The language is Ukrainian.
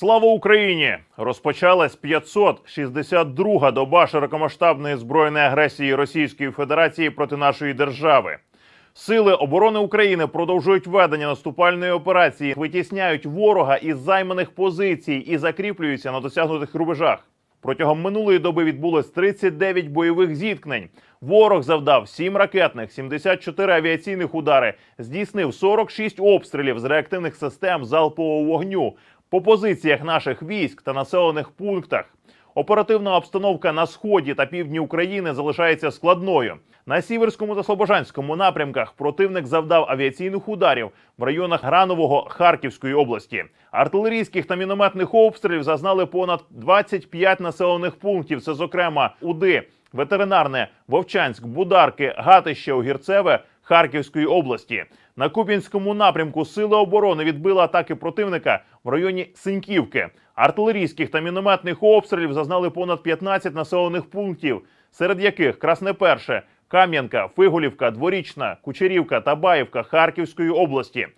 Слава Україні! Розпочалась 562-га доба широкомасштабної збройної агресії Російської Федерації проти нашої держави. Сили оборони України продовжують ведення наступальної операції, витісняють ворога із займаних позицій і закріплюються на досягнутих рубежах. Протягом минулої доби відбулось 39 бойових зіткнень. Ворог завдав 7 ракетних, 74 авіаційних удари, здійснив 46 обстрілів з реактивних систем залпового вогню по позиціях наших військ та населених пунктах. Оперативна обстановка на сході та півдні України залишається складною. На сіверському та слобожанському напрямках противник завдав авіаційних ударів в районах Гранового Харківської області. Артилерійських та мінометних обстрілів зазнали понад 25 населених пунктів. Це, зокрема, Уди, ветеринарне, Вовчанськ, Бударки, Гатище, Огірцеве Харківської області. На Куп'янському напрямку сили оборони відбили атаки противника в районі Синьківки. Артилерійських та мінометних обстрілів зазнали понад 15 населених пунктів, серед яких Красне Перше, Кам'янка, Фиголівка, Дворічна, Кучерівка та Баївка Харківської області.